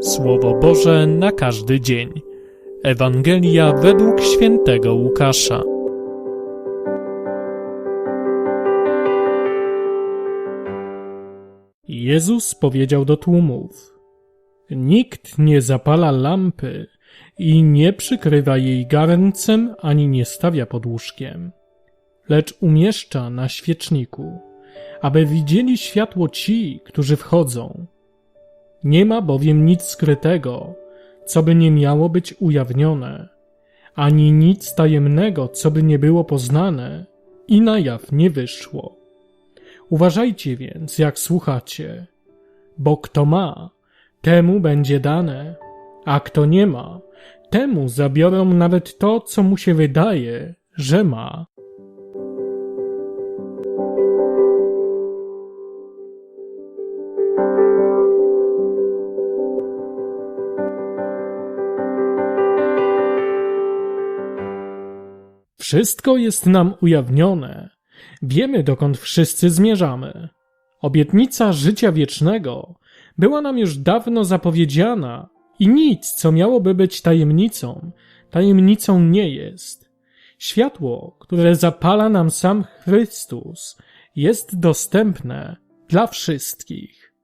Słowo Boże na każdy dzień. Ewangelia według świętego Łukasza. Jezus powiedział do tłumów: Nikt nie zapala lampy i nie przykrywa jej garncem ani nie stawia pod łóżkiem, lecz umieszcza na świeczniku, aby widzieli światło ci, którzy wchodzą. Nie ma bowiem nic skrytego, co by nie miało być ujawnione, ani nic tajemnego, co by nie było poznane i na jaw nie wyszło. Uważajcie więc, jak słuchacie, bo kto ma, temu będzie dane, a kto nie ma, temu zabiorą nawet to, co mu się wydaje, że ma. Wszystko jest nam ujawnione. Wiemy, dokąd wszyscy zmierzamy. Obietnica życia wiecznego była nam już dawno zapowiedziana i nic, co miałoby być tajemnicą, tajemnicą nie jest. Światło, które zapala nam sam Chrystus, jest dostępne dla wszystkich.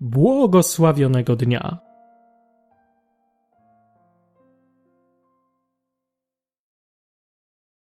Błogosławionego dnia.